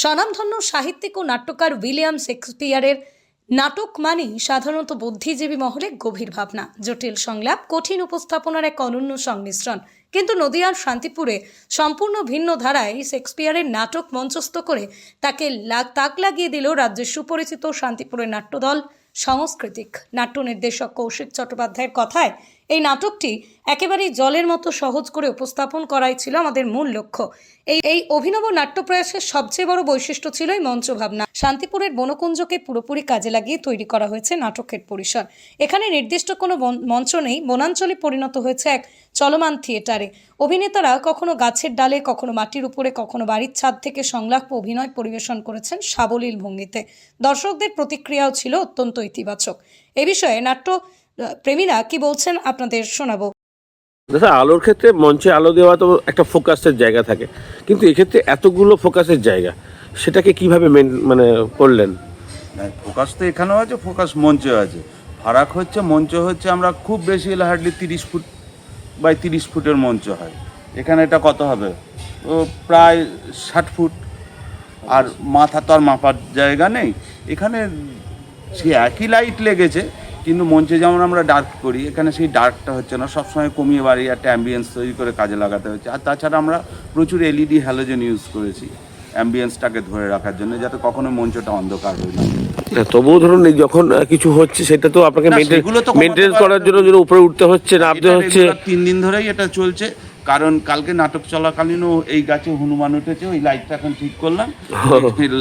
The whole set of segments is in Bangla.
স্বনামধন্য সাহিত্যিক ও নাট্যকার উইলিয়াম শেক্সপিয়ারের নাটক মানেই সাধারণত বুদ্ধিজীবী মহলে গভীর ভাবনা, জটিল সংলাপ, কঠিন উপস্থাপনার এক অনন্য সংমিশ্রণ। কিন্তু নদিয়ার শান্তিপুরে সম্পূর্ণ ভিন্ন ধারায় শেক্সপিয়ারের নাটক মঞ্চস্থ করে তাকে তাক লাগিয়ে দিল রাজ্যের সুপরিচিত শান্তিপুরের নাট্যদল, সাংস্কৃতিক। নাট্য নির্দেশক কৌশিক চট্টোপাধ্যায়ের কথায় এই নাটকটি একেবারেই জলের মতো সহজ করে উপস্থাপন করাই ছিল আমাদের মূল লক্ষ্য। এই এই অভিনব নাট্যপ্রয়াসের সবচেয়ে বড় বৈশিষ্ট্য ছিল এই মঞ্চ ভাবনা শান্তিপুরের বনকুঞ্জকে পুরোপুরি কাজে লাগিয়ে তৈরি করা হয়েছে নাটকের পরিসর। এখানে নির্দিষ্ট কোনো মঞ্চ নেই, বনাঞ্চলে পরিণত হয়েছে এক চলমান থিয়েটারে। অভিনেতারা কখনো গাছের ডালে, কখনো মাটির উপরে, কখনো বাড়ির ছাদ থেকে সংলাপ অভিনয় পরিবেশন করেছেন সাবলীল ভঙ্গিতে। দর্শকদের প্রতিক্রিয়াও ছিল অত্যন্ত ইতিবাচক। এ বিষয়ে নাট্য প্রেমীরা কি বলছেন? আপনাদের শোনাবো। দাদা আলোর ক্ষেত্রে মঞ্চে আলো দেওয়া তো একটা ফোকাসের জায়গা থাকে। কিন্তু এক্ষেত্রে এতগুলো ফোকাসের জায়গা সেটাকে কীভাবে মেন মানে করলেন? ফোকাস তো এখানেও আছে ফোকাস মঞ্চে আছে। ফারাক হচ্ছে মঞ্চ হচ্ছে আমরা খুব বেশি হলে হার্ডলি তিরিশ ফুট বাই তিরিশ ফুটের মঞ্চ হয়। এখানে এটা কত হবে? ও প্রায় ষাট ফুট। আর মাথা তো আর মাপার জায়গা নেই। এখানে সে একই লাইট লেগেছে কিন্তু মঞ্চে যেমন আমরা ডার্ক করি এখানে সেই ডার্কটা হচ্ছে না। সবসময় কমিয়ে বাড়ি একটা অ্যাম্বিয়েন্স তৈরি করে কাজে লাগাতে হচ্ছে। আর তাছাড়া আমরা প্রচুর এলইডি হ্যালোজেন ইউজ করেছি অ্যাম্বিয়েন্সটাকে ধরে রাখার জন্য যাতে কখনো মঞ্চটা অন্ধকার হয়ে না তবুও ধরুন যখন কিছু হচ্ছে সেটা তো আপনাকে মেনটেন করার জন্য উপরে উঠতে হচ্ছে নামতে হচ্ছে। তিন দিন ধরেই এটা চলছে। কারণ কালকে নাটক চলাকালীনও এই গাছে হনুমান উঠেছে ওই লাইটটা এখন ঠিক করলাম।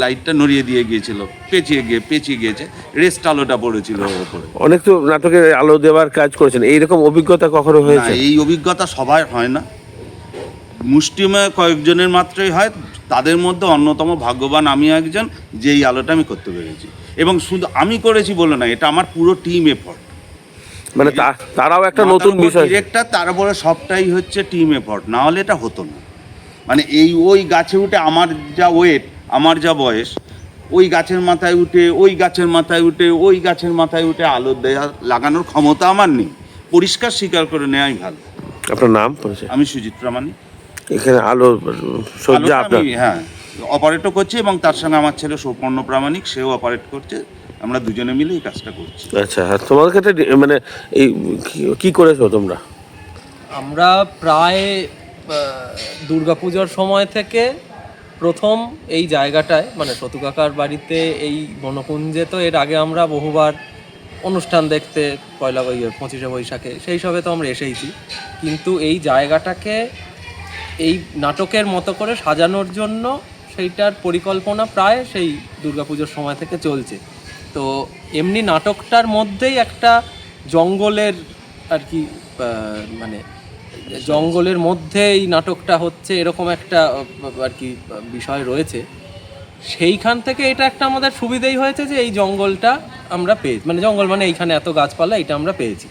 লাইটটা নড়িয়ে দিয়ে গিয়েছিল পেঁচিয়ে গিয়ে পেঁচিয়ে গিয়েছে রেস্ট আলোটা পড়েছিল ওর উপরে। অনেক তো নাটকের আলো দেওয়ার কাজ করেছেন এইরকম অভিজ্ঞতা কখনো হয়েছে? এই অভিজ্ঞতা সবার হয় না। মুষ্টিময় কয়েকজনের মাত্রই হয় তাদের মধ্যে অন্যতম ভাগ্যবান আমি একজন যে এই আলোটা আমি করতে পেরেছি। এবং শুধু আমি করেছি বলে না এটা আমার পুরো টিম এফর্ট মানে তারাও একটা নতুন বিষয়। ডিরেক্টর তারপরে সবটাই হচ্ছে টিম এফর্ট না হলে এটা হতো না। মানে এই ওই গাছে উঠে আমার যা ওয়েট আমার যা বয়স ওই গাছের মাথায় উঠে ওই গাছের মাথায় উঠে ওই গাছের মাথায় উঠে আলো দেয়া লাগানোর ক্ষমতা আমার নেই। পরিষ্কার স্বীকার করে নেওয়াই ভালো। আপনার নাম? আমি সুজিত প্রামাণিক এখানে আলো সজ্জা হ্যাঁ অপারেটও করছি এবং তার সঙ্গে আমার ছেলে সৌপর্ণ প্রামাণিক সেও অপারেট করছে। আমরা দুজনে মিলে এই কাজটা করছি। আচ্ছা আর তোমার ক্ষেত্রে মানে এই কি- কি করেছ তোমরা? আমরা প্রায় দুর্গাপুজোর সময় থেকে প্রথম এই জায়গাটায় মানে সতু কাকার বাড়িতে এই বনকুঞ্জে তো এর আগে আমরা বহুবার অনুষ্ঠান দেখতে পয়লা বই পঁচিশে বৈশাখে সেই সবে তো আমরা এসেইছি। কিন্তু এই জায়গাটাকে এই নাটকের মতো করে সাজানোর জন্য সেইটার পরিকল্পনা প্রায় সেই দুর্গাপুজোর সময় থেকে চলছে। তো এমনি নাটকটার মধ্যেই একটা জঙ্গলের আর কি মানে জঙ্গলের মধ্যে এই নাটকটা হচ্ছে, এরকম একটা আর কি, বিষয় রয়েছে। সেইখান থেকে এটা একটা আমাদের সুবিধেই হয়েছে যে এই জঙ্গলটা আমরা পেয়েছি। মানে জঙ্গল মানে এইখানে এত গাছপালা এটা আমরা পেয়েছি।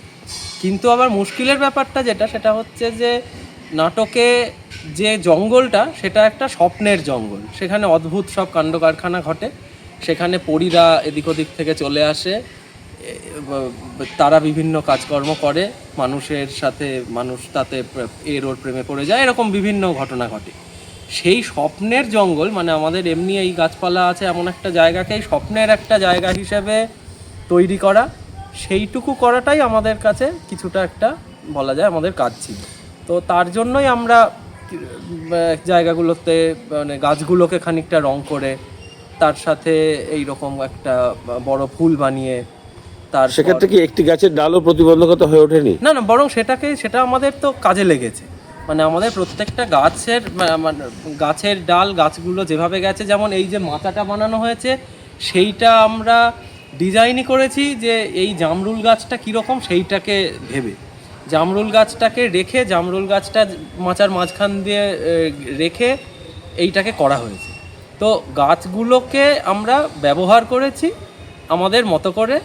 কিন্তু আবার মুশকিলের ব্যাপারটা যেটা, সেটা হচ্ছে যে নাটকে যে জঙ্গলটা, সেটা একটা স্বপ্নের জঙ্গল। সেখানে অদ্ভুত সব কাণ্ড কারখানা ঘটে। সেখানে পরীরা এদিক ওদিক থেকে চলে আসে তারা বিভিন্ন কাজকর্ম করে, মানুষের সাথে, মানুষ তাতে এর ওর প্রেমে পড়ে যায়, এরকম বিভিন্ন ঘটনা ঘটে। সেই স্বপ্নের জঙ্গল মানে আমাদের এমনি এই গাছপালা আছে এমন একটা জায়গাকেই স্বপ্নের একটা জায়গা হিসেবে তৈরি করা, সেইটুকু করাটাই আমাদের কাছে কিছুটা একটা বলা যায় আমাদের কাজ ছিল। তো তার জন্যই আমরা জায়গাগুলোতে মানে গাছগুলোকে খানিকটা রং করে তার সাথে এই রকম একটা বড় ফুল বানিয়ে তার সেক্ষেত্রে কি একটি গাছের ডালও প্রতিবন্ধকতা হয়ে ওঠেনি? না না বরং সেটাকে সেটা আমাদের তো কাজে লেগেছে। মানে আমাদের প্রত্যেকটা গাছের মানে গাছের ডাল গাছগুলো যেভাবে গেছে যেমন এই যে মাথাটা বানানো হয়েছে সেইটা আমরা ডিজাইনই করেছি যে এই জামরুল গাছটা কীরকম সেইটাকে ভেবে। জামরুল গাছটাকে রেখে জামরুল গাছটা মাচার মাঝখান দিয়ে রেখে এইটাকে করা হয়েছে। তো গাছগুলোকে আমরা ব্যবহার করেছি আমাদের মতো করে।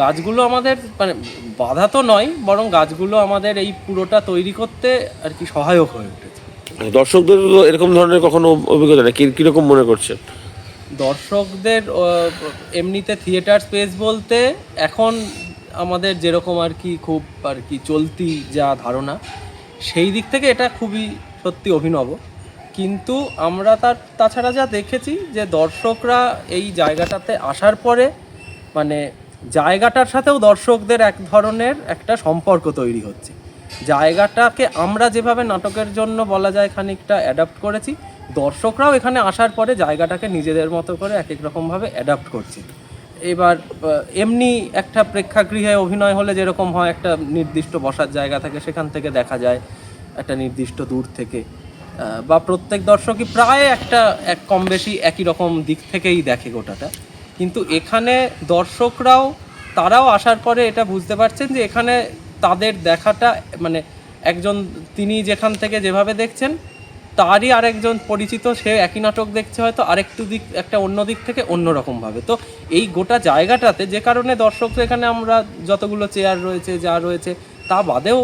গাছগুলো আমাদের মানে বাধা তো নয় বরং গাছগুলো আমাদের এই পুরোটা তৈরি করতে আর কি সহায়ক হয়ে উঠেছে। দর্শকদের এরকম ধরনের কখনো অভিজ্ঞতা নেই? কীরকম মনে করছে দর্শকদের এমনিতে থিয়েটার স্পেস বলতে এখন আমাদের যেরকম আর কি খুব আর কি চলতি যা ধারণা সেই দিক থেকে এটা খুবই সত্যি অভিনব। কিন্তু আমরা তার, তাছাড়া যা দেখেছি যে দর্শকরা এই জায়গাটাতে আসার পরে মানে জায়গাটার সাথেও দর্শকদের এক ধরনের একটা সম্পর্ক তৈরি হচ্ছে। জায়গাটাকে আমরা যেভাবে নাটকের জন্য বলা যায় খানিকটা অ্যাডাপ্ট করেছি, দর্শকরাও এখানে আসার পরে জায়গাটাকে নিজেদের মতো করে এক এক রকমভাবে অ্যাডাপ্ট করছে। এবার এমনি একটা প্রেক্ষাগৃহে অভিনয় হলে যেরকম হয়, একটা নির্দিষ্ট বসার জায়গা থাকে, সেখান থেকে দেখা যায়, একটা নির্দিষ্ট দূর থেকে। বা প্রত্যেক দর্শকই প্রায় একটা, এক কম বেশি একই রকম দিক থেকেই দেখে গোটাটা। কিন্তু এখানে দর্শকরাও, তারাও আসার পরে এটা বুঝতে পারছেন যে এখানে তাদের দেখাটা মানে একজন, তিনি যেখান থেকে যেভাবে দেখছেন, তারই আরেকজন পরিচিত, সে একই নাটক দেখছে হয়তো আরেকটু দিক, একটা অন্য দিক থেকে অন্য রকম ভাবে তো এই গোটা জায়গাটাতে যে কারণে দর্শকরা এখানে আমরা যতগুলো চেয়ার রয়েছে, যা রয়েছে তা বাদেও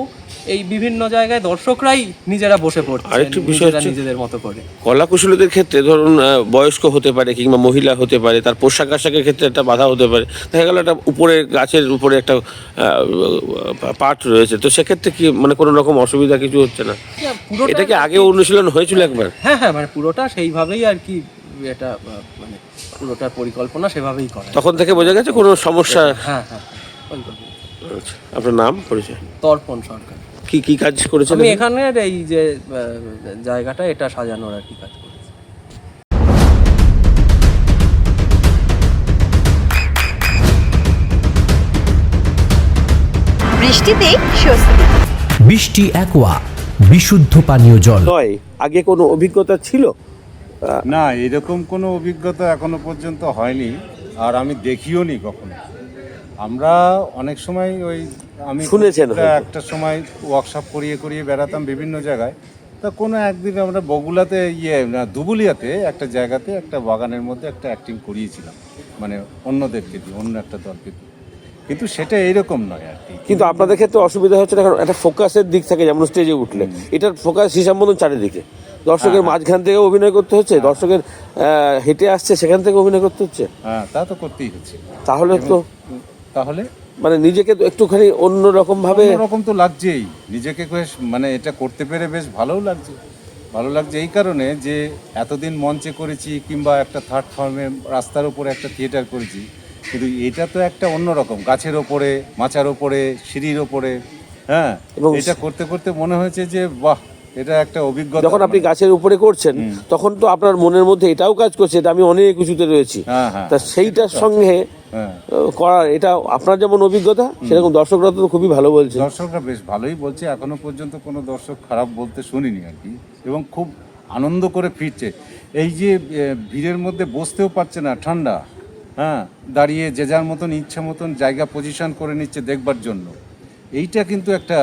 এই বিভিন্ন জায়গায় দর্শকরাই নিজেরা বসে পড়ছে আরেকটি বিষয় নিজেদের মতো করে। কলা কুশলীদের ক্ষেত্রে ধরুন বয়স্ক হতে পারে কিংবা মহিলা হতে পারে তার পোশাক আশাকের ক্ষেত্রে একটা বাধা হতে পারে। দেখা গেল একটা উপরে গাছের উপরে একটা পার্ট রয়েছে। তো সেক্ষেত্রে কি মানে কোনো রকম অসুবিধা কিছু হচ্ছে না? হ্যাঁ, এটা কি আগে অনুশীলন হয়েছিল একবার? হ্যাঁ হ্যাঁ মানে পুরোটা সেইভাবেই আর কি এটা মানে পুরোটার পরিকল্পনা সেভাবেই করা। তখন থেকে বোঝা গেছে কোনো সমস্যা হ্যাঁ হ্যাঁ ওইভাবেই। আচ্ছা আপনার নাম পরিচয়? তর্পণ সরকার। কি কি কাজ করেছেন আমি এখানে? এই যে জায়গাটা এটা সাজানোর আর কি কাজ করেছি। বৃষ্টিতেই স্বস্তি। বৃষ্টি অ্যাকোয়া বিশুদ্ধ পানীয় জল। নয় আগে কোনো অভিজ্ঞতা ছিল? না এরকম কোনো অভিজ্ঞতা এখনও পর্যন্ত হয়নি আর আমি দেখিও নি কখনো। আমরা অনেক সময় ওই আমি শুনেছেন একটা- একটা সময় ওয়ার্কশপ করিয়ে করিয়ে বেড়াতাম বিভিন্ন জায়গায়। তা কোনো একদিন আমরা বগুলাতে ইয়ে না দুবুলিয়াতে একটা জায়গাতে একটা বাগানের মধ্যে একটা অ্যাক্টিং করিয়েছিলাম। মানে অন্যদেরকে দিয়ে অন্য একটা দলকে দিয়ে। কিন্তু সেটা এইরকম নয় আর কি। কিন্তু আপনাদের ক্ষেত্রে অসুবিধা হচ্ছে না কারণ একটা ফোকাসের দিক থাকে যেমন স্টেজে উঠলে। এটার ফোকাস হিসাব মতন চারিদিকে। দর্শকের মাঝখান থেকে অভিনয় করতে হচ্ছে দর্শকের হেঁটে আসছে সেখান থেকে অভিনয় করতে হচ্ছে? হ্যাঁ তা তো করতেই হচ্ছে। তাহলে তো তাহলে? মানে নিজেকে তো একটুখানি অন্য রকম ভাবে রকম তো লাগছেই। নিজেকে বেশ মানে এটা করতে পেরে বেশ ভালোও লাগছে। ভালো লাগছে এই কারণে যে এতদিন মঞ্চে করেছি কিংবা একটা থার্ড ফর্মে রাস্তার উপরে একটা থিয়েটার করেছি কিন্তু এটা তো একটা অন্যরকম। গাছের ওপরে মাচার ওপরে সিঁড়ির ওপরে হ্যাঁ? এবং এটা করতে করতে মনে হয়েছে যে বাহ এটা একটা অভিজ্ঞতা। যখন আপনি গাছের উপরে করছেন তখন তো আপনার মনের মধ্যে এটাও কাজ করছে এটা আমি অনেক কিছুতে রয়েছি। হ্যাঁ হ্যাঁ তা সেইটার সঙ্গে হ্যাঁ করার এটা আপনার যেমন অভিজ্ঞতা সেরকম দর্শকরা তো খুবই ভালো বলছে। দর্শকরা বেশ ভালোই বলছে এখনও পর্যন্ত কোনো দর্শক খারাপ বলতে শুনিনি আর কি। এবং খুব আনন্দ করে ফিরছে। এই যে ভিড়ের মধ্যে বসতেও পারছে না ঠান্ডা হ্যাঁ দাঁড়িয়ে যে যার মতন ইচ্ছা মতন জায়গা পজিশন করে নিচ্ছে দেখবার জন্য। এইটা কিন্তু একটা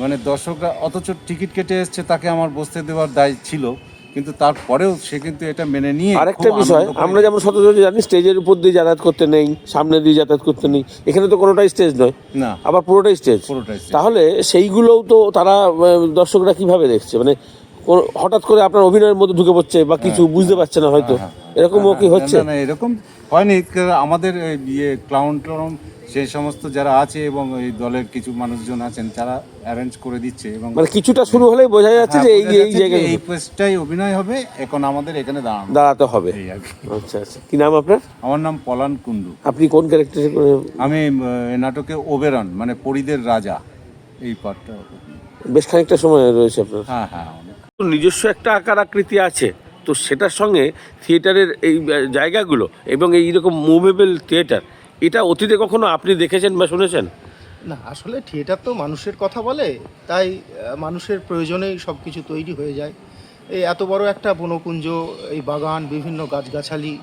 মানে দর্শকরা অথচ টিকিট কেটে এসছে তাকে আমার বসতে দেওয়ার দায় ছিল। কিন্তু তারপরেও সে কিন্তু এটা মেনে নিয়ে আরেকটা বিষয় আমরা যেমন সচরাচর জানি স্টেজের উপর দিয়ে যাতায়াত করতে নেই সামনে দিয়ে যাতায়াত করতে নেই এখানে তো কোনোটাই স্টেজ নয়। না। আবার পুরোটাই স্টেজ পুরোটাই তাহলে সেইগুলোও তো তারা দর্শকরা কীভাবে দেখছে? মানে হঠাৎ করে আপনার অভিনয়ের মধ্যে ঢুকে পড়ছে বা কিছু বুঝতে পারছে না হয়তো। এরকমও কি হ্যাঁ, হচ্ছে? না, এরকম হয়নি আমাদের ইয়ে ক্লাউন টাউন সেই সমস্ত যারা আছে এবং এই দলের কিছু মানুষজন আছেন তারা অ্যারেঞ্জ করে দিচ্ছে এবং মানে কিছুটা শুরু হলেই বোঝা যাচ্ছে হ্যাঁ, যে এই এই জায়গায় এই পোস্টটাই অভিনয় হবে এখন আমাদের এখানে দাঁড়ানো। দাঁড়াতে হবে। কি। আচ্ছা আচ্ছা। কি নাম আপনার? আমার নাম পলান কুন্ডু আপনি কোন ক্যারেক্টারে আমি নাটকে ওবেরন মানে পরিদের রাজা এই পার্টটা বেশ খানিকটা সময় রয়েছে আপনার। হ্যাঁ হ্যাঁ নিজস্ব একটা আকার আকৃতি আছে। তো সেটার সঙ্গে থিয়েটারের এই জায়গাগুলো এবং এই রকম মুভেবল থিয়েটার এটা অতীতে কখনো আপনি দেখেছেন বা শুনেছেন? না, আসলে থিয়েটার তো মানুষের কথা বলে, তাই মানুষের প্রয়োজনেই সব কিছু তৈরি হয়ে যায়। এই এত বড় একটা বনকুঞ্জ, এই বাগান, বিভিন্ন গাছগাছালি,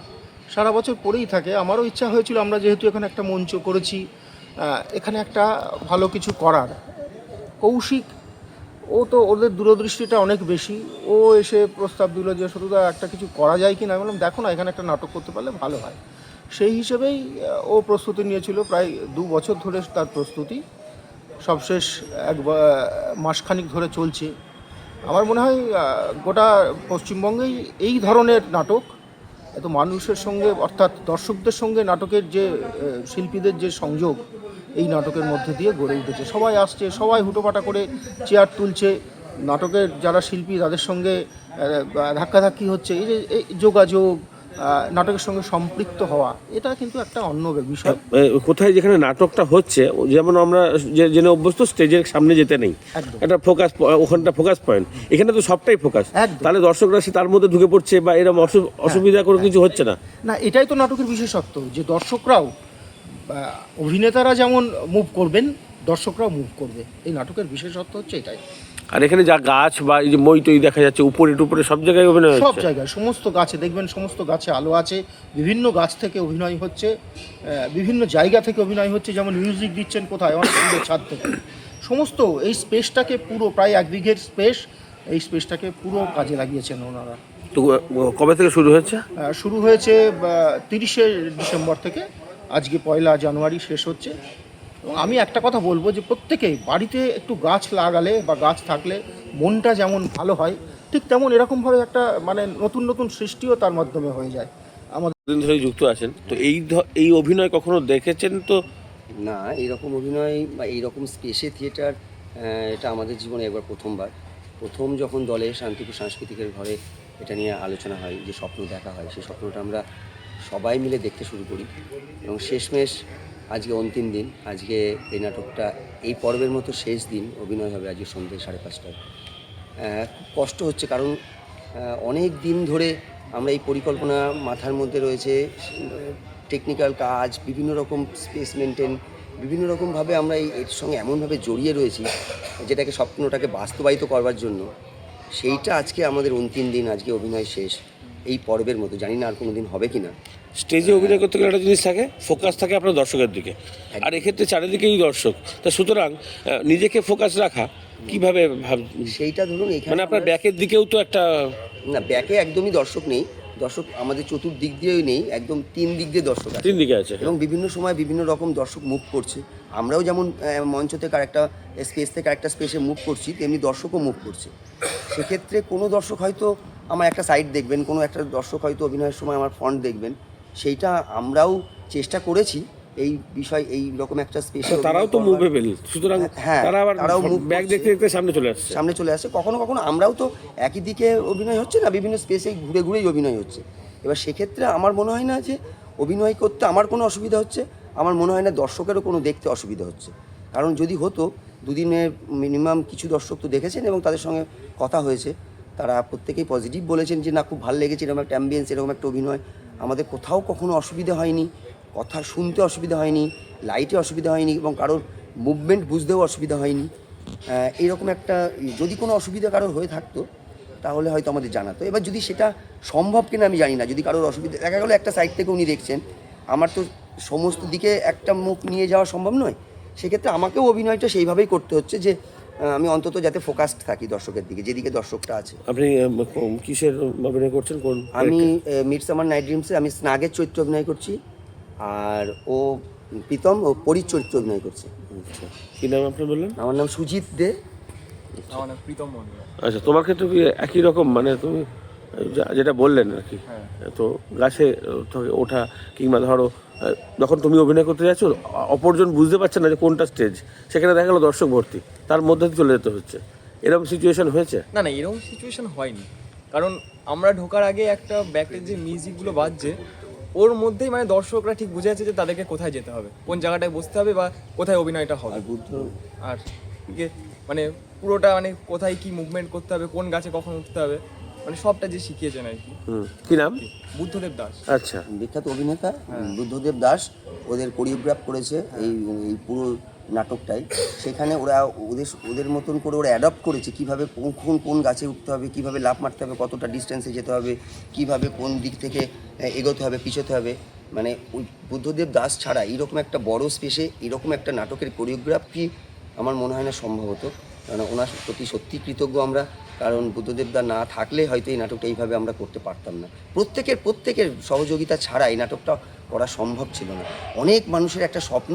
সারা বছর পড়েই থাকে। আমারও ইচ্ছা হয়েছিল আমরা যেহেতু এখানে একটা মঞ্চ করেছি এখানে একটা ভালো কিছু করার। কৌশিক ও তো ওদের দূরদৃষ্টিটা অনেক বেশি। ও এসে প্রস্তাব দিল যে শুধুদা একটা কিছু করা যায় কি না বললাম, দেখো না, এখানে একটা নাটক করতে পারলে ভালো হয়। সেই হিসেবেই ও প্রস্তুতি নিয়েছিল প্রায় দু বছর ধরে তার প্রস্তুতি। সবশেষ এক মাসখানিক ধরে চলছে। আমার মনে হয় গোটা পশ্চিমবঙ্গেই এই ধরনের নাটক, এত মানুষের সঙ্গে, অর্থাৎ দর্শকদের সঙ্গে নাটকের যে শিল্পীদের যে সংযোগ এই নাটকের মধ্যে দিয়ে গড়ে উঠেছে। সবাই আসছে সবাই হুটোপাটা করে চেয়ার তুলছে। নাটকের যারা শিল্পী তাদের সঙ্গে ধাক্কাধাক্কি হচ্ছে। এই যে এই যোগাযোগ নাটকের সঙ্গে সম্পৃক্ত হওয়া এটা কিন্তু একটা অন্য বিষয়। কোথায় যেখানে নাটকটা হচ্ছে যেমন আমরা যে জেনে অভ্যস্ত স্টেজের সামনে যেতে নেই। একটা ফোকাস ওখানটা ফোকাস পয়েন্ট এখানে তো সবটাই ফোকাস। তাহলে দর্শকরা সে তার মধ্যে ঢুকে পড়ছে বা এরকম অসু- অসুবিধা কোনো কিছু হচ্ছে না। না এটাই তো নাটকের বিশেষত্ব যে দর্শকরাও অভিনেতারা যেমন মুভ করবেন দর্শকরাও মুভ করবে। এই নাটকের বিশেষত্ব হচ্ছে এটাই। আর এখানে যা গাছ বা এই যে মই টই দেখা যাচ্ছে উপরে টুপরে সব জায়গায় অভিনয় সব জায়গায় সমস্ত গাছে দেখবেন সমস্ত গাছে আলো আছে বিভিন্ন গাছ থেকে অভিনয় হচ্ছে বিভিন্ন জায়গা থেকে অভিনয় হচ্ছে যেমন মিউজিক দিচ্ছেন কোথায় অনেক সুন্দর ছাদ থেকে। সমস্ত এই স্পেসটাকে পুরো প্রায় এক বিঘের স্পেস এই স্পেসটাকে পুরো কাজে লাগিয়েছেন ওনারা। তো কবে থেকে শুরু হয়েছে? শুরু হয়েছে তিরিশে ডিসেম্বর থেকে আজকে পয়লা জানুয়ারি শেষ হচ্ছে। এবং আমি একটা কথা বলব যে প্রত্যেকেই বাড়িতে একটু গাছ লাগালে বা গাছ থাকলে মনটা যেমন ভালো হয় ঠিক তেমন এরকমভাবে একটা মানে নতুন নতুন সৃষ্টিও তার মাধ্যমে হয়ে যায়। আমাদের দিন ধরে যুক্ত আছেন তো এই ধ- এই অভিনয় কখনো দেখেছেন তো? না এইরকম অভিনয় বা এইরকম স্পেসে থিয়েটার এটা আমাদের জীবনে একবার প্রথমবার। প্রথম যখন দলে শান্তিপুর সাংস্কৃতিকের ঘরে এটা নিয়ে আলোচনা হয় যে স্বপ্ন দেখা হয় সেই স্বপ্নটা আমরা সবাই মিলে দেখতে শুরু করি এবং শেষমেশ আজকে অন্তিম দিন, আজকে এই নাটকটা এই পর্বের মতো শেষ দিন অভিনয় হবে আজকে সন্ধ্যে সাড়ে পাঁচটায়। খুব কষ্ট হচ্ছে কারণ অনেক দিন ধরে আমরা এই পরিকল্পনা মাথার মধ্যে রয়েছে টেকনিক্যাল কাজ, বিভিন্ন রকম স্পেস মেনটেন বিভিন্ন রকমভাবে আমরা এই এর সঙ্গে এমনভাবে জড়িয়ে রয়েছি যেটাকে স্বপ্নটাকে বাস্তবায়িত করবার জন্য। সেইটা আজকে আমাদের অন্তিম দিন, আজকে অভিনয় শেষ। এই পর্বের মতো জানি না আর কোনো দিন হবে কি না স্টেজে অভিনয় করতে গেলে একটা জিনিস থাকে ফোকাস থাকে আপনার দর্শকের দিকে। আর এক্ষেত্রে চারিদিকেই দর্শক। তা সুতরাং নিজেকে ফোকাস রাখা কীভাবে ভাব সেইটা ধরুন এখানে মানে আপনার ব্যাকের দিকেও তো একটা না ব্যাকে একদমই দর্শক নেই। দর্শক আমাদের চতুর্দিক দিয়েই নেই একদম তিন দিক দিয়ে দর্শক আছে। তিন দিকে আছে এবং বিভিন্ন সময় বিভিন্ন রকম দর্শক মুভ করছে। আমরাও যেমন মঞ্চ থেকে আরেকটা স্পেস থেকে আরেকটা স্পেসে মুভ করছি তেমনি দর্শকও মুভ করছে। সেক্ষেত্রে কোনো দর্শক হয়তো আমার একটা সাইড দেখবেন কোনো একটা দর্শক হয়তো অভিনয়ের সময় আমার ফ্রন্ট দেখবেন। সেইটা আমরাও চেষ্টা করেছি এই বিষয় এই রকম একটা স্পেশাল তারাও তো মুভে পেল সুতরাং হ্যাঁ, তারা আবার ব্যাগ। দেখতে দেখতে সামনে চলে আসছে। সামনে চলে আসে কখনো কখনো আমরাও তো একই দিকে অভিনয় হচ্ছে না বিভিন্ন স্পেসে ঘুরে ঘুরেই অভিনয় হচ্ছে। এবার সেক্ষেত্রে আমার মনে হয় না যে অভিনয় করতে আমার কোনো অসুবিধা হচ্ছে আমার মনে হয় না দর্শকেরও কোনো দেখতে অসুবিধা হচ্ছে। কারণ যদি হতো দুদিনে মিনিমাম কিছু দর্শক তো দেখেছেন এবং তাদের সঙ্গে কথা হয়েছে তারা প্রত্যেকেই পজিটিভ বলেছেন যে না খুব ভালো লেগেছে এরকম একটা অ্যাম্বিয়েন্স এরকম একটা অভিনয়। আমাদের কোথাও কখনো অসুবিধা হয়নি। কথা শুনতে অসুবিধা হয়নি লাইটে অসুবিধা হয়নি এবং কারোর মুভমেন্ট বুঝতেও অসুবিধা হয়নি। আহ, এইরকম একটা যদি কোনো অসুবিধা কারোর হয়ে থাকতো তাহলে হয়তো আমাদের জানাতো। এবার যদি সেটা সম্ভব কিনা আমি জানি না যদি কারোর অসুবিধা দেখা গেলো একটা সাইড থেকে উনি দেখছেন আমার তো সমস্ত দিকে একটা মুখ নিয়ে যাওয়া সম্ভব নয়। সেক্ষেত্রে আমাকেও অভিনয়টা সেইভাবেই করতে হচ্ছে যে আমি অন্তত যাতে ফোকাসড থাকি দর্শকের দিকে যেদিকে দর্শকটা আছে। আপনি কিসের অভিনয় করছেন কোন আমি সামার নাইট ড্রিমসে আমি স্নাগের চরিত্র অভিনয় করছি। আর ও প্রীতম ও পরির চরিত্র অভিনয় করছে। আচ্ছা। কি নাম আপনি বললেন? আমার নাম সুজিত দে। আমার নাম প্রীতম মন্ডল আচ্ছা তোমার ক্ষেত্রে কি একই রকম মানে তুমি যা- যেটা বললেন আর কি তো গাছে ওঠা কিংবা ধরো যখন তুমি অভিনয় করতে যাচ্ছ অপরজন বুঝতে পারছে না যে কোনটা স্টেজ সেখানে দেখা গেলো দর্শক ভর্তি তার মধ্যে দিয়ে চলে যেতে হচ্ছে। এরকম সিচুয়েশন হয়েছে? না না এরকম সিচুয়েশন হয়নি। কারণ আমরা ঢোকার আগে একটা ব্যাকের যে মিউজিকগুলো বাজছে ওর মধ্যেই মানে দর্শকরা ঠিক বুঝে আছে যে তাদেরকে কোথায় যেতে হবে কোন জায়গাটায় বসতে হবে বা কোথায় অভিনয়টা হবে। আর বুদ্ধ। আর মানে পুরোটা মানে কোথায় কি মুভমেন্ট করতে হবে কোন গাছে কখন উঠতে হবে মানে সবটা যে শিখিয়েছেন আর কি। নাম? বুদ্ধদেব দাস। আচ্ছা। বিখ্যাত অভিনেতা বুদ্ধদেব দাস ওদের কোরিওগ্রাফ করেছে এই এই পুরো নাটকটাই, সেখানে ওরা ওদের ওদের মতন করে ওরা অ্যাডপ্ট করেছে কীভাবে কোন কোন গাছে উঠতে হবে, কীভাবে লাফ মারতে হবে, কতটা ডিস্টেন্সে যেতে হবে, কীভাবে কোন দিক থেকে এগোতে হবে, পিছোতে হবে। মানে ওই বুদ্ধদেব দাস ছাড়া এরকম একটা বড় স্পেসে এরকম একটা নাটকের কোরিওগ্রাফি আমার মনে হয় না সম্ভব হতো। কারণ ওনার প্রতি সত্যি কৃতজ্ঞ আমরা, কারণ বুদ্ধদেব দা না থাকলে হয়তো এই নাটকটা এইভাবে আমরা করতে পারতাম না। প্রত্যেকের প্রত্যেকের সহযোগিতা ছাড়া এই নাটকটা করা সম্ভব ছিল না। অনেক মানুষের একটা স্বপ্ন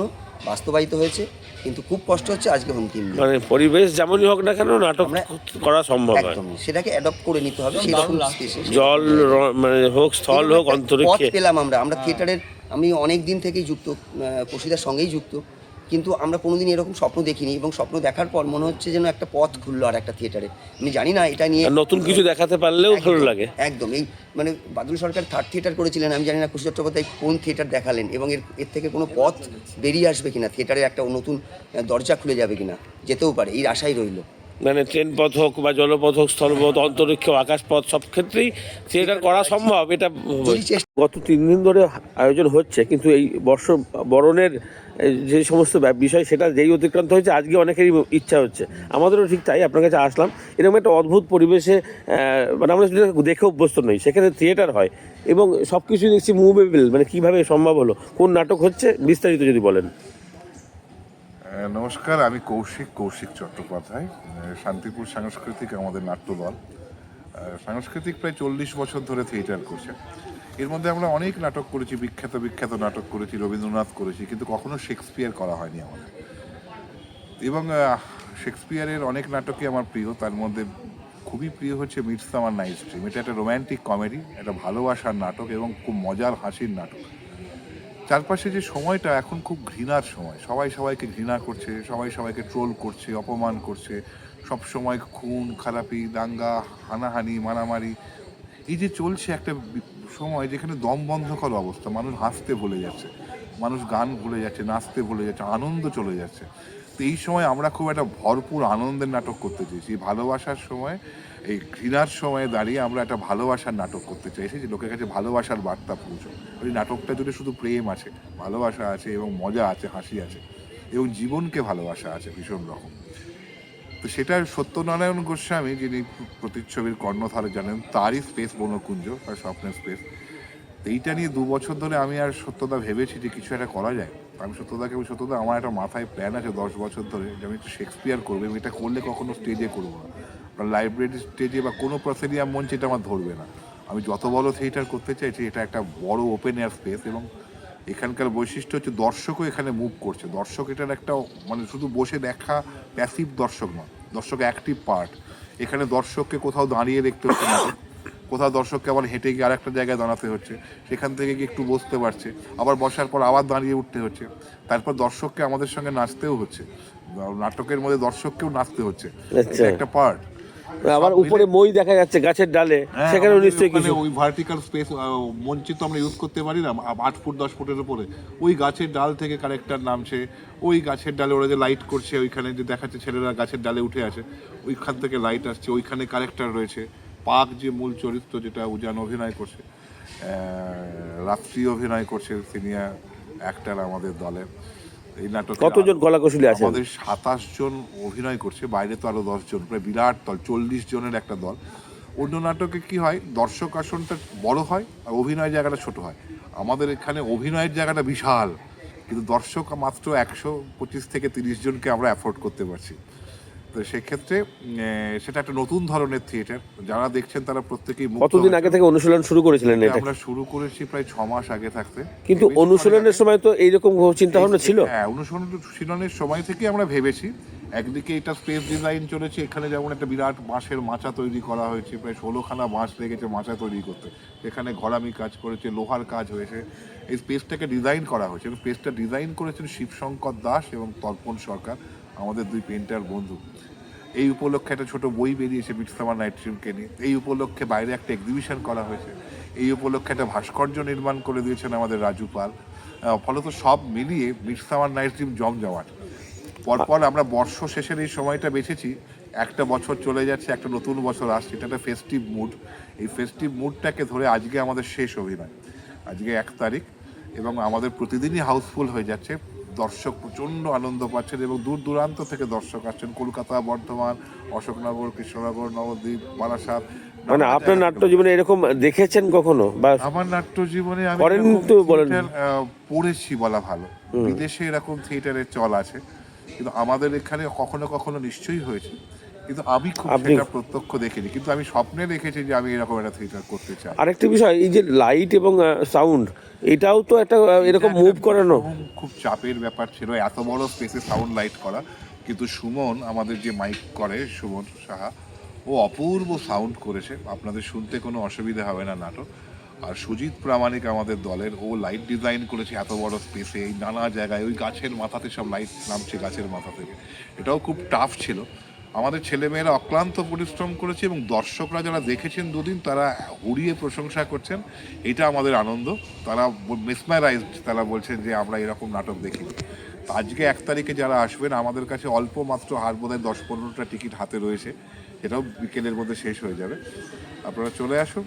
বাস্তবায়িত হয়েছে কিন্তু খুব কষ্ট হচ্ছে আজকে হুমকি দিন মানে পরিবেশ যেমনই হোক না কেন নাটক করা সম্ভব হয়। সেটাকে অ্যাডপ্ট করে নিতে হবে জল মানে হোক স্থল হোক পথ অন্তরিক্ষে পেলাম আমরা। আমরা থিয়েটারের আমি অনেক দিন থেকেই যুক্ত কশিদার সঙ্গেই যুক্ত। কিন্তু আমরা কোনোদিন এরকম স্বপ্ন দেখিনি এবং স্বপ্ন দেখার পর মনে হচ্ছে যেন একটা পথ খুললো আর একটা থিয়েটারে আমি জানি না এটা নিয়ে নতুন কিছু দেখাতে পারলেও ভালো লাগে। একদম এই মানে বাদল সরকার থার্ড থিয়েটার করেছিলেন আমি জানি না কুশি চট্টোপাধ্যায় কোন থিয়েটার দেখালেন এবং এর এর থেকে কোনো পথ বেরিয়ে আসবে কিনা থিয়েটারে একটা নতুন দরজা খুলে যাবে কিনা যেতেও পারে এই আশাই রইল। মানে ট্রেন পথ হোক বা জলপথ হোক স্থলপথ অন্তরিক্ষ আকাশপথ সব ক্ষেত্রেই থিয়েটার করা সম্ভব এটা গত তিন দিন ধরে আয়োজন হচ্ছে কিন্তু এই বর্ষ বরণের যে সমস্ত বিষয় সেটা যেই অতিক্রান্ত হয়েছে, আজকে অনেকেরই ইচ্ছা হচ্ছে। আমাদেরও ঠিক তাই, আপনার কাছে আসলাম। এরকম একটা অদ্ভুত পরিবেশে মানে আমরা দেখে অভ্যস্ত নই সেখানে থিয়েটার হয়। এবং সব কিছুই দেখছি মুভেবল মানে কীভাবে সম্ভব হলো, কোন নাটক হচ্ছে, বিস্তারিত যদি বলেন। নমস্কার, আমি কৌশিক কৌশিক চট্টোপাধ্যায় শান্তিপুর সাংস্কৃতিক আমাদের নাট্যদল। সাংস্কৃতিক প্রায় চল্লিশ বছর ধরে থিয়েটার করছে। এর মধ্যে আমরা অনেক নাটক করেছি, বিখ্যাত বিখ্যাত নাটক করেছি, রবীন্দ্রনাথ করেছি, কিন্তু কখনো শেক্সপিয়ার করা হয়নি আমাদের। এবং শেক্সপিয়ারের অনেক নাটকই আমার প্রিয়, তার মধ্যে খুবই প্রিয় হচ্ছে মিটস আমার নাইট স্ট্রিম। এটা একটা রোম্যান্টিক কমেডি, একটা ভালোবাসার নাটক এবং খুব মজার হাসির নাটক। চারপাশে যে সময়টা এখন খুব ঘৃণার সময়, সবাই সবাইকে ঘৃণা করছে, সবাই সবাইকে ট্রোল করছে, অপমান করছে, সব সময় খুন, খারাপি, দাঙ্গা, হানাহানি, মারামারি। এই যে চলছে একটা সময় যেখানে দম বন্ধকর অবস্থা, মানুষ হাসতে ভুলে যাচ্ছে, মানুষ গান ভুলে যাচ্ছে, নাচতে ভুলে যাচ্ছে, আনন্দ চলে যাচ্ছে। তো এই সময় আমরা খুব একটা ভরপুর আনন্দের নাটক করতে এই ভালোবাসার সময়, এই ঘৃণার সময়ে দাঁড়িয়ে আমরা একটা ভালোবাসার নাটক করতে চাইছি যে লোকের কাছে ভালোবাসার বার্তা পৌঁছো ওই নাটকটা জুড়ে শুধু প্রেম আছে, ভালোবাসা আছে এবং মজা আছে, হাসি আছে এবং জীবনকে ভালোবাসা আছে, ভীষণ রকম। তো সেটা সত্যনারায়ণ গোস্বামী, যিনি প্রতিচ্ছবির কর্ণধার জানেন, তারই স্পেস বনকুঞ্জ, তার স্বপ্নের স্পেস তো এইটা নিয়ে দু বছর ধরে আমি আর সত্যদা ভেবেছি যে কিছু একটা করা যায়। আমি সত্যদাকে বলি সত্যদা, আমার একটা মাথায় প্ল্যান আছে দশ বছর ধরে, যে আমি একটু শেক্সপিয়ার করব এবং এটা করলে কখনো স্টেজে করব না। লাইব্রেরি স্টেজে বা কোনো প্রসেডিয়াম মঞ্চে এটা আমার ধরবে না। আমি যত বড় থিয়েটার করতে চাইছি, এটা একটা বড় ওপেন এয়ার স্পেস এবং এখানকার বৈশিষ্ট্য হচ্ছে দর্শকও এখানে মুভ করছে। দর্শক এটার একটা মানে শুধু বসে দেখা প্যাসিভ দর্শক নয় দর্শক অ্যাক্টিভ পার্ট এখানে দর্শককে কোথাও দাঁড়িয়ে দেখতে হচ্ছে না। কোথাও দর্শককে আবার হেঁটে গিয়ে আরেকটা জায়গায় দাঁড়াতে হচ্ছে। সেখান থেকে গিয়ে একটু বসতে পারছে। আবার বসার পর আবার দাঁড়িয়ে উঠতে হচ্ছে। তারপর দর্শককে আমাদের সঙ্গে নাচতেও হচ্ছে। নাটকের মধ্যে দর্শককেও নাচতে হচ্ছে। আচ্ছা। একটা পার্ট আবার উপরে মই দেখা যাচ্ছে গাছের ডালে সেখানেও নিশ্চয়ই কিছু। ওই ভার্টিক্যাল স্পেস মঞ্চে তো আমরা ইউজ করতে পারি না আট ফুট দশ ফুটের উপরে। ওই গাছের ডাল থেকে কারেক্টার নামছে ওই গাছের ডালে ওরা যে লাইট করছে ওইখানে যে দেখাচ্ছে ছেলেরা গাছের ডালে উঠে আসে ওইখান থেকে লাইট আসছে ওইখানে কারেক্টার রয়েছে। পাক যে মূল চরিত্র যেটা উজান অভিনয় করছে রাত্রি অভিনয় করছে সিনিয়র অ্যাক্টার আমাদের দলের এই নাটক কতজন কলাকুশলী আছে আমাদের সাতাশ জন অভিনয় করছে বাইরে তো আরও দশ জন প্রায় বিরাট দল চল্লিশ জনের একটা দল। অন্য নাটকে কি হয় দর্শক আসনটা বড় হয় আর অভিনয় জায়গাটা ছোট হয়। আমাদের এখানে অভিনয়ের জায়গাটা বিশাল কিন্তু দর্শক মাত্র একশো পঁচিশ থেকে তিরিশ জনকে আমরা অ্যাফোর্ড করতে পারছি। তো সেক্ষেত্রে সেটা একটা নতুন ধরনের থিয়েটার। যারা দেখছেন তারা প্রত্যেকেই কতদিন আগে থেকে অনুশীলন শুরু করেছিলেন এটা আমরা শুরু করেছি প্রায় ছ মাস আগে থাকতে। কিন্তু অনুশীলনের সময় তো এইরকম চিন্তা ভাবনা ছিল? হ্যাঁ অনুশীলনের সময় থেকে আমরা ভেবেছি একদিকে এটা স্পেস ডিজাইন চলেছে এখানে যেমন একটা বিরাট বাঁশের মাচা তৈরি করা হয়েছে প্রায় ষোলোখানা বাঁশ লেগেছে মাচা তৈরি করতে। এখানে ঘরামি কাজ করেছে লোহার কাজ হয়েছে। এই স্পেসটাকে ডিজাইন করা হয়েছে এবং স্পেসটা ডিজাইন করেছেন শিবশঙ্কর দাস এবং তর্পণ সরকার। আমাদের দুই পেন্টার বন্ধু। এই উপলক্ষে একটা ছোট বই বেরিয়েছে মিটসামার নাইট স্ট্রিমকে নিয়ে। এই উপলক্ষে বাইরে একটা এক্সিবিশন করা হয়েছে। এই উপলক্ষে একটা ভাস্কর্য নির্মাণ করে দিয়েছেন আমাদের রাজু পাল। ফলত সব মিলিয়ে মিটসামার নাইট স্ট্রিম জমজমাট। পরপর আমরা বর্ষ শেষের এই সময়টা বেছেছি। একটা বছর চলে যাচ্ছে, একটা নতুন বছর আসছে। এটা একটা ফেস্টিভ মুড এই ফেস্টিভ মুডটাকে ধরে আজকে আমাদের শেষ অভিনয়। আজকে এক তারিখ এবং আমাদের প্রতিদিনই হাউসফুল হয়ে যাচ্ছে। দর্শক প্রচণ্ড আনন্দ পাচ্ছেন এবং দূর দূরান্ত থেকে দর্শক আসছেন। কলকাতা বর্ধমান অশোকনগর কৃষ্ণনগর নবদ্বীপ বারাসাত। মানে আপনার নাট্য জীবনে এরকম দেখেছেন কখনো? বা আমার নাট্য জীবনে আমি তো বলেন। পড়েছি বলা ভালো। বিদেশে এরকম থিয়েটারের চল আছে। কিন্তু আমাদের এখানে কখনো কখনো নিশ্চয়ই হয়েছে। কিন্তু আমি খুব সেটা প্রত্যক্ষ দেখিনি কিন্তু আমি স্বপ্নে দেখেছি যে আমি এরকম একটা থিয়েটার করতে চাই। আরেকটা বিষয় এই যে লাইট এবং সাউন্ড এটাও তো একটা এরকম মুভ করানো। খুব- খুব চাপের ব্যাপার ছিল এত বড় স্পেসে সাউন্ড লাইট করা। কিন্তু সুমন আমাদের যে মাইক করে সুমন সাহা ও অপূর্ব সাউন্ড করেছে। আপনাদের শুনতে কোনো অসুবিধা হবে না নাটক। আর সুজিত প্রামাণিক আমাদের দলের ও লাইট ডিজাইন করেছে এত বড় স্পেসে এই নানা জায়গায় ওই গাছের মাথাতে সব লাইট নামছে গাছের মাথা থেকে। এটাও খুব টাফ ছিল। আমাদের ছেলেমেয়েরা অক্লান্ত পরিশ্রম করেছে এবং দর্শকরা যারা দেখেছেন দুদিন, তারা হুড়িয়ে প্রশংসা করছেন। এটা আমাদের আনন্দ। তারা মিসমারাইজ তারা বলছেন যে আমরা এরকম নাটক দেখিনি। আজকে এক তারিখে যারা আসবেন, আমাদের কাছে অল্প মাত্র আর বোধহয় দশ পনেরোটা টিকিট হাতে রয়েছে। সেটাও বিকেলের মধ্যে শেষ হয়ে যাবে। আপনারা চলে আসুন।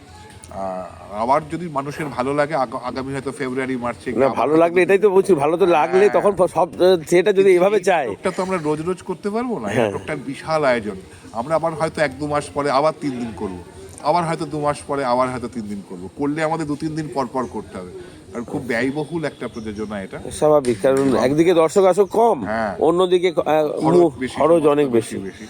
আবার যদি মানুষের ভালো লাগে আগা- আগামী হয়তো ফেব্রুয়ারি মার্চে না ভালো লাগলে এটাই তো বলছি ভালো তো লাগলে তখন সব সেটা যদি এভাবে চায়। নাটকটা তো আমরা রোজ রোজ করতে পারব না এই নাটকটার বিশাল আয়োজন। আমরা আবার হয়তো এক দু মাস পরে আবার তিন দিন করব। আবার হয়তো দু মাস পরে আবার হয়তো তিন দিন করব। করলে আমাদের দু তিন দিন পর পর করতে হবে। আর খুব ব্যয়বহুল একটা প্রযোজনা এটা। স্বাভাবিক কারণ একদিকে দর্শক আসো কম হ্যাঁ। অন্যদিকে খরচ অনেক বেশি বেশি।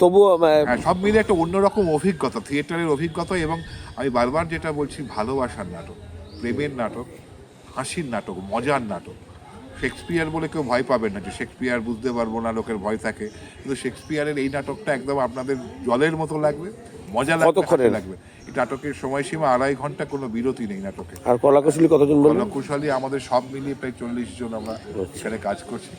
তবুও হ্যাঁ সব মিলে একটা অন্যরকম অভিজ্ঞতা থিয়েটারের অভিজ্ঞতা এবং আমি বারবার যেটা বলছি ভালোবাসার নাটক প্রেমের নাটক হাসির নাটক মজার নাটক। শেক্সপিয়ার বলে কেউ ভয় পাবেন না যে শেক্সপিয়ার বুঝতে পারব না লোকের ভয় থাকে। কিন্তু শেক্সপিয়ারের এই নাটকটা একদম আপনাদের জলের মতো লাগবে মজা লাগবে লাগবে। এই নাটকের সময়সীমা আড়াই ঘণ্টা কোনো বিরতি নেই নাটকে। আর কলাকুশলী কতজন কলাকুশলী আমাদের সব মিলিয়ে প্রায় চল্লিশ জন আমরা এখানে কাজ করছি।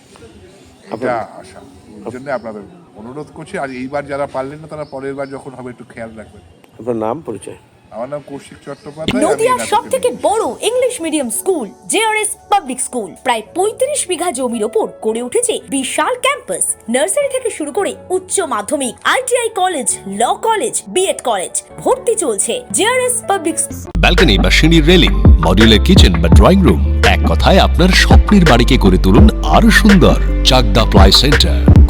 এটা আশা। ওই জন্য আপনাদের অনুরোধ করছি আর এইবার যারা পারলেন না তারা পরের বার যখন হবে একটু খেয়াল রাখবেন। আপনার নাম পরিচয়? আমার নাম কৌশিক চট্টোপাধ্যায় নদিয়ার নাটকের সব থেকে বড় English medium school JRS public school প্রায় পঁয়ত্রিশ বিঘা জমির ওপর গড়ে উঠেছে বিশাল ক্যাম্পাস নার্সারি থেকে শুরু করে উচ্চ মাধ্যমিক ITI college law college BEd college ভর্তি চলছে জেআরএস পাবলিক ব্যালকনি বা সিঁড়ির রেলিং মডিউলার কিচেন বা ড্রয়িং রুম এক কথায় আপনার স্বপ্নের বাড়িকে করে তুলুন আরও সুন্দর Chakdah ply centre